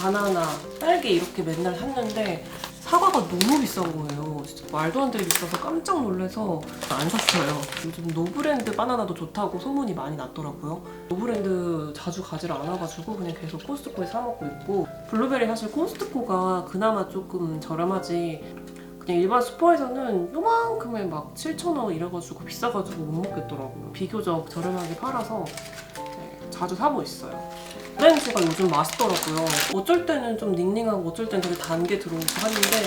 바나나, 딸기 이렇게 맨날 샀는데 사과가 너무 비싼 거예요. 진짜 말도 안 되게 비싸서 깜짝 놀라서 안 샀어요. 요즘 노브랜드 바나나도 좋다고 소문이 많이 났더라고요. 노브랜드 자주 가지를 않아가지고 그냥 계속 코스트코에 사 먹고 있고 블루베리 사실 코스트코가 그나마 조금 저렴하지 그냥 일반 슈퍼에서는 요만큼에 막 7,000원 이래가지고 비싸가지고 못 먹겠더라고요. 비교적 저렴하게 팔아서 네, 자주 사고 있어요. 오렌지가 요즘 맛있더라고요. 어쩔 때는 좀 닝닝하고 어쩔 때는 되게 단 게 들어오고 하는데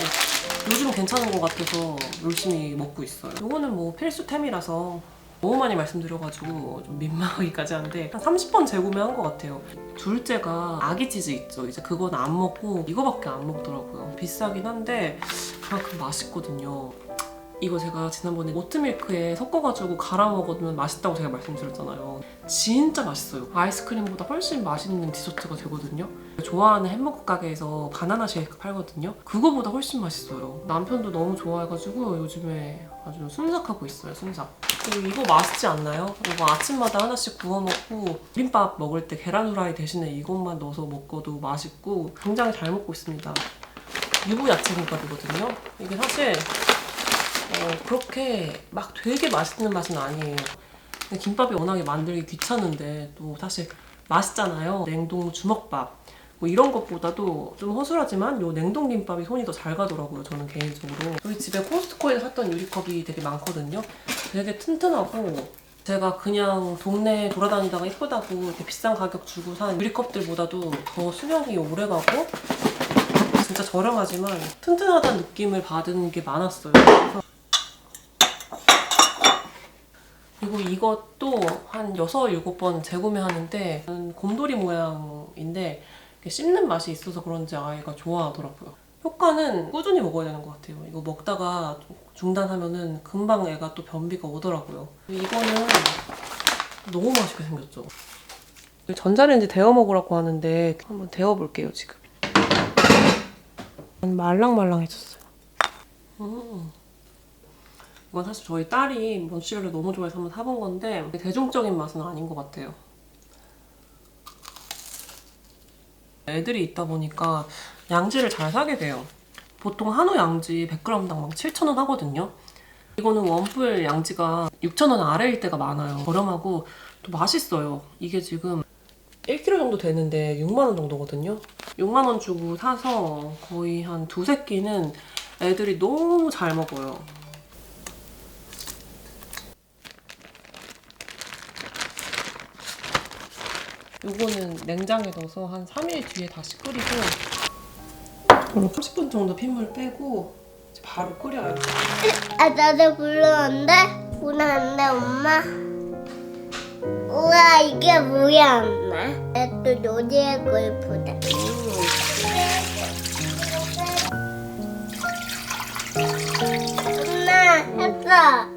요즘 괜찮은 것 같아서 열심히 먹고 있어요. 이거는 뭐 필수템이라서 너무 많이 말씀드려가지고 좀 민망하기까지 한데 한 30번 재구매한 것 같아요. 둘째가 아기 치즈 있죠. 이제 그건 안 먹고 이거밖에 안 먹더라고요. 비싸긴 한데 그만큼 맛있거든요. 이거 제가 지난번에 오트밀크에 섞어가지고 갈아 먹으면 맛있다고 제가 말씀드렸잖아요. 진짜 맛있어요. 아이스크림보다 훨씬 맛있는 디저트가 되거든요. 좋아하는 햄버거 가게에서 바나나 쉐이크 팔거든요. 그거보다 훨씬 맛있어요. 남편도 너무 좋아해가지고 요즘에 아주 순삭하고 있어요. 순삭. 그리고 이거 맛있지 않나요? 이거 아침마다 하나씩 구워 먹고 비빔밥 먹을 때 계란 후라이 대신에 이것만 넣어서 먹어도 맛있고 굉장히 잘 먹고 있습니다. 유부 야채 김밥이거든요. 이게 사실 어, 그렇게 막 되게 맛있는 맛은 아니에요. 김밥이 워낙에 만들기 귀찮은데 또 사실 맛있잖아요. 냉동 주먹밥. 뭐 이런 것보다도 좀 허술하지만 요 냉동 김밥이 손이 더 잘 가더라고요. 저는 개인적으로. 저희 집에 코스트코에서 샀던 유리컵이 되게 많거든요. 되게 튼튼하고 제가 그냥 동네 돌아다니다가 예쁘다고 비싼 가격 주고 산 유리컵들보다도 더 수명이 오래가고 진짜 저렴하지만 튼튼하다는 느낌을 받은 게 많았어요. 그래서 그리고 이것도 한 6, 7번 재구매하는데 곰돌이 모양인데 씹는 맛이 있어서 그런지 아이가 좋아하더라고요. 효과는 꾸준히 먹어야 되는 것 같아요. 이거 먹다가 중단하면은 금방 애가 또 변비가 오더라고요. 이거는 너무 맛있게 생겼죠. 전자레인지 데워 먹으라고 하는데 한번 데워 볼게요 지금. 말랑말랑해졌어요. 음. 이건 사실 저희 딸이 먼치를 너무 좋아해서 한번 사본 건데 대중적인 맛은 아닌 것 같아요. 애들이 있다 보니까 양지를 잘 사게 돼요. 보통 한우 양지 100g당 막 7,000원 하거든요. 이거는 원뿔 양지가 6,000원 아래일 때가 많아요. 저렴하고 또 맛있어요. 이게 지금 1kg 정도 되는데 6만원 정도거든요. 6만원 주고 사서 거의 한 두세 끼는 애들이 너무 잘 먹어요. 요거는 냉장에 넣어서 한 3일 뒤에 다시 끓이고 30분 정도 핏물 빼고 이제 바로 끓여요. 아, 나도 불렀는데? 불렀는데, 엄마? 우와, 이게 뭐야, 엄마? 나또 놀이하고 예쁘다. 엄마, 했어. 어,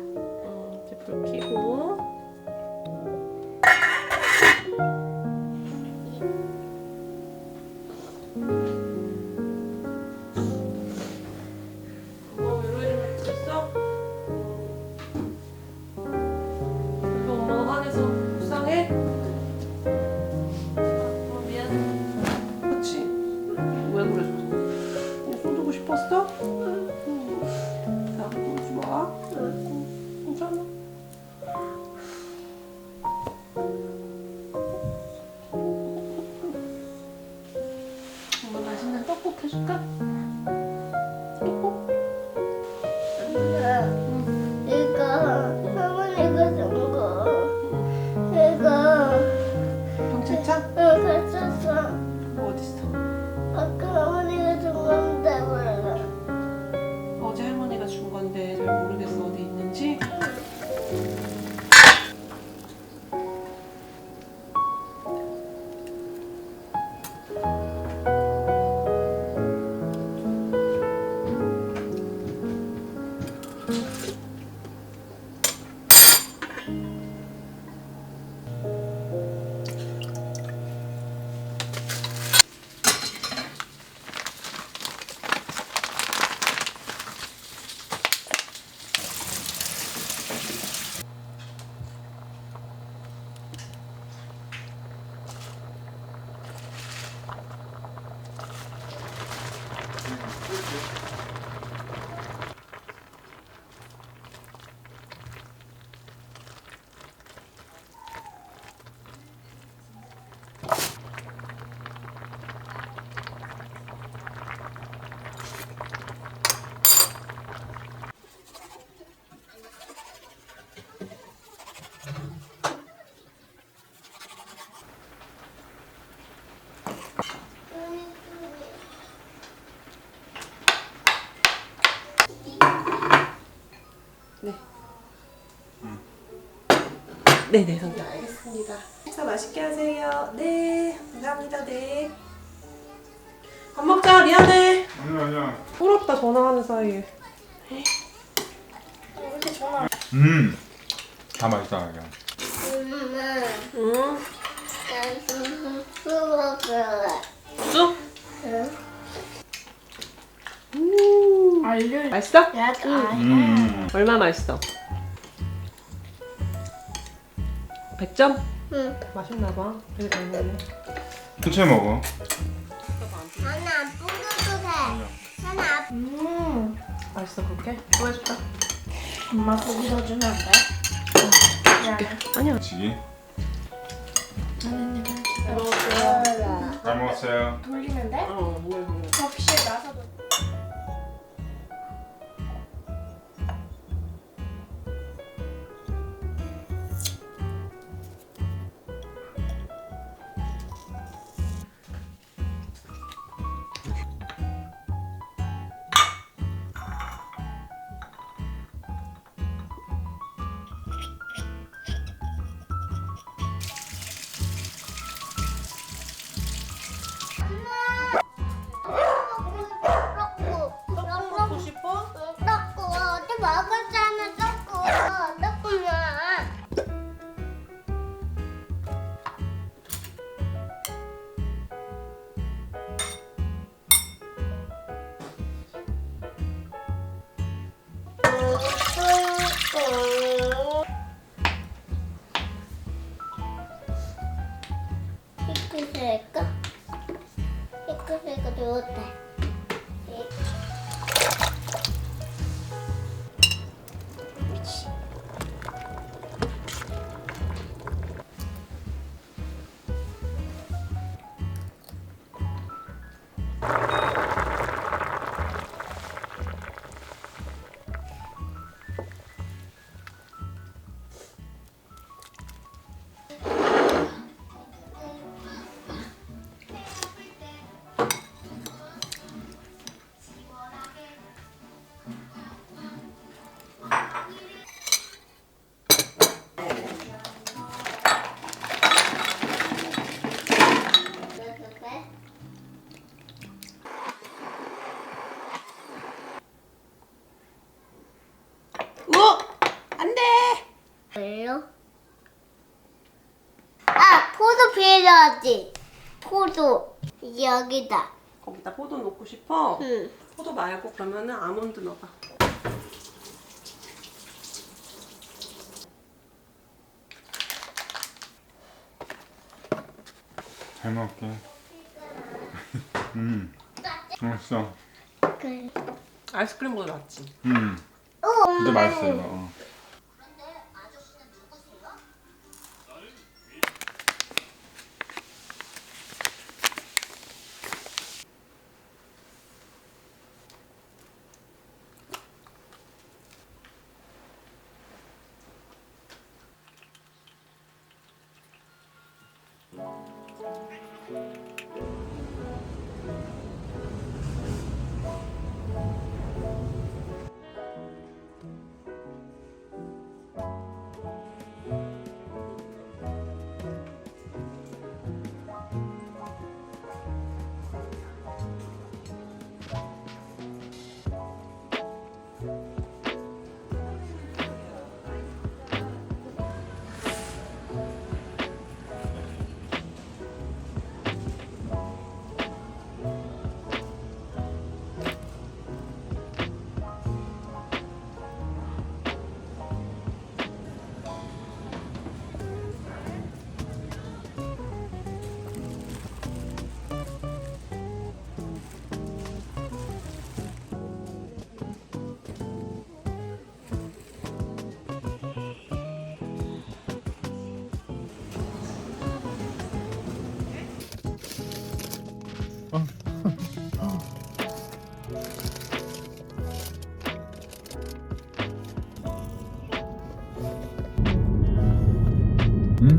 엄 네. 응. 네네, 선생님. 네, 네 알겠습니다. 식사 맛있게 하세요. 네, 감사합니다. 네. 밥 먹자, 미안해. 아니야, 아니야. 울었다, 전화하는 사이에. 왜 이렇게 전화? 음, 다 맛있다, 그냥. 엄마, 응? 쑥? 응? 음. 알려. 맛있어? 나도 음. 얼마 맛있어? 100점? 응. 맛있나 봐. 되게 잘 먹네. 천천히 먹어. 하나 안 뿌려도 돼. 하나 안. 음. 맛있어 그렇게? 또 해줄까? 엄마 고기 더 주면 안 돼? 줄게. 아니야. 지기. 잘 먹었어요. 잘 먹었어요. 돌리면 돼? 어, 오늘 오늘. 접시에 놔서도. 피 여기다. 거기다 포도 넣고 싶어? 응. 포도 말고 그러면은 아몬드 넣어봐. 잘 먹을게. 음. 맛있어. 그래. 아이스크림보다 낫지. 음. 어, 근데 맛있어 이거. 어.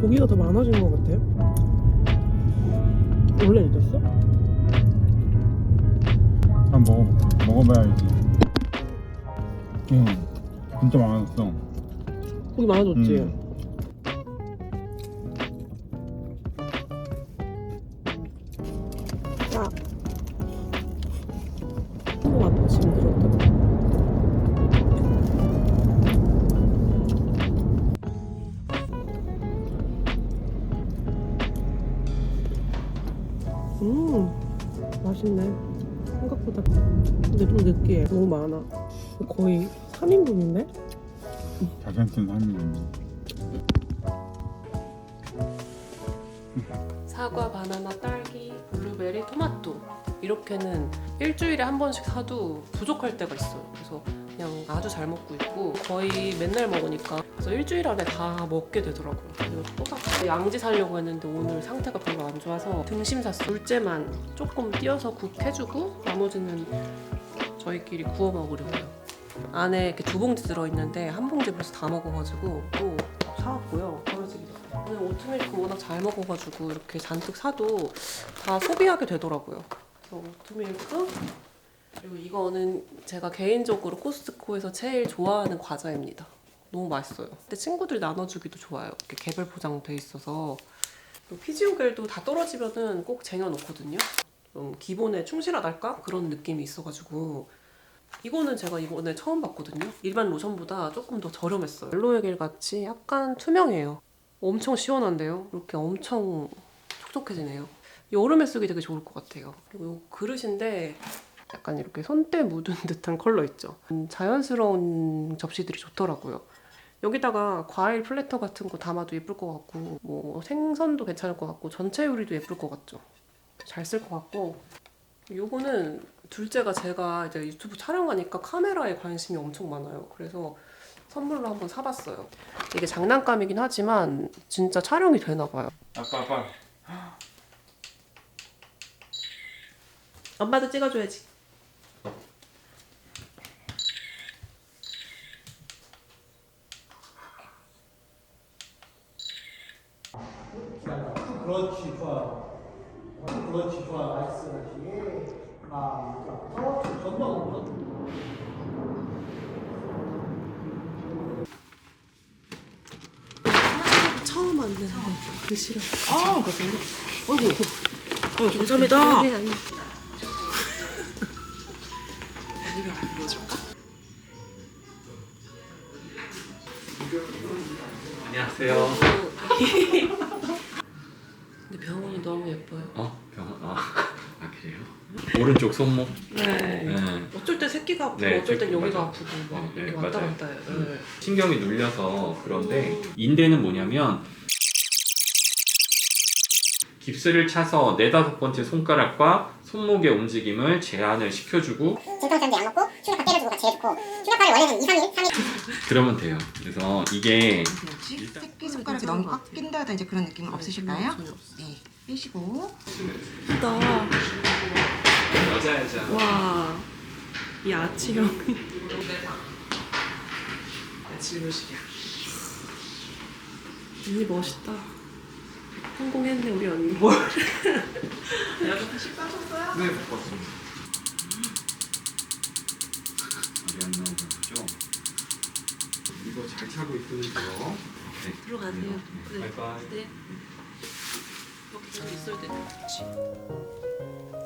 고기가 더 많아진 것 같아. 원래 이랬어? 한번 먹어 먹어봐야지. 응. 진짜 많았어. 고기 많아졌지? 음. 음, 맛있네. 생각보다. 근데 좀 느끼해. 너무 많아. 거의 3인분인데? 자전증 하는 사과, 바나나, 딸기, 블루베리, 토마토 이렇게는 일주일에 한 번씩 사도 부족할 때가 있어요. 그래서 그냥 아주 잘 먹고 있고 거의 맨날 먹으니까 그래서 일주일 안에 다 먹게 되더라고요. 그리고 또 샀어요. 양지 사려고 했는데 오늘 상태가 별로 안 좋아서 등심 샀어요. 둘째만 조금 띄어서 국 해주고 나머지는 저희끼리 구워 먹으려고요. 안에 이렇게 두 봉지 들어있는데 한 봉지 벌써 다 먹어가지고 또 사왔고요. 버려지기도 오늘 오트밀크 워낙 잘 먹어가지고 이렇게 잔뜩 사도 다 소비하게 되더라고요. 그래서 오트밀크 그리고 이거는 제가 개인적으로 코스트코에서 제일 좋아하는 과자입니다. 너무 맛있어요. 근데 친구들 나눠주기도 좋아요. 이렇게 개별 포장돼 있어서 피지오겔도 다 떨어지면은 꼭 쟁여놓거든요. 좀 기본에 충실하달까 그런 느낌이 있어가지고 이거는 제가 이번에 처음 봤거든요. 일반 로션보다 조금 더 저렴했어요. 알로에 겔 같이 약간 투명해요. 엄청 시원한데요. 이렇게 엄청 촉촉해지네요. 여름에 쓰기 되게 좋을 것 같아요. 그리고 이 그릇인데 약간 이렇게 손때 묻은 듯한 컬러 있죠. 음, 자연스러운 접시들이 좋더라고요. 여기다가 과일 플래터 같은 거 담아도 예쁠 것 같고 뭐 생선도 괜찮을 것 같고 전체 요리도 예쁠 것 같죠. 잘 쓸 것 같고 요거는 둘째가 제가 이제 유튜브 촬영하니까 카메라에 관심이 엄청 많아요. 그래서 선물로 한번 사봤어요. 이게 장난감이긴 하지만 진짜 촬영이 되나 봐요. 아빠 아빠 엄마도 찍어줘야지. 그렇지 좋아 그렇지 좋아 나이스 다시 하나 둘 건너 처음 만드는 글씨를 아, 거든요. 어이구, 어, 감사합니다. 안녕하세요. 근데 병원이 너무 예뻐요. 어? 병원? 아, 아 그래요? 오른쪽 손목? 네. 네. 어쩔 때 새끼가 아프고 네, 어쩔 땐 새끼 여기가 맞아. 아프고 막 네, 이렇게 네, 왔다 맞아요. 갔다 해요. 음. 네. 신경이 눌려서 그런데 인대는 뭐냐면 깁스를 차서 네다섯 번째 손가락과 손목의 움직임을 제한을 시켜주고 진통제도 약 먹고 충격파 때려주고 같이 해주고 충격파를 원래는 2, 3일, 3일 그러면 돼요. 그래서 이게 뭐지? 일단- 새끼 손가락이 너무 꽉 낀다든지 그런 느낌은 없으실까요? 전혀 없어요. 네. 빼시고 예쁘다. 여자 여자 와, 이 아치형. 아치료실이야. 언니 멋있다. 성공했네 우리 언니. 뭘? 여러분 식 빠졌어요? 네 바꿨습니다. 말이 안 나오는 거죠? 이거 잘 차고 있으면서 네. 들어가세요. 네. 바이바이. 네. 여기 계속 있어야 돼. 그렇지.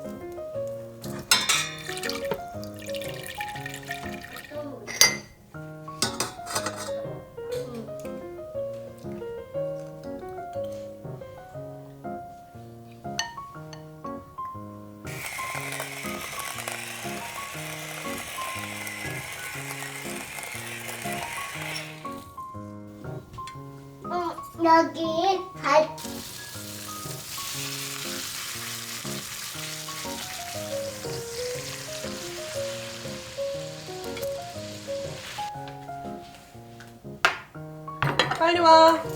여기 갈 빨리 와.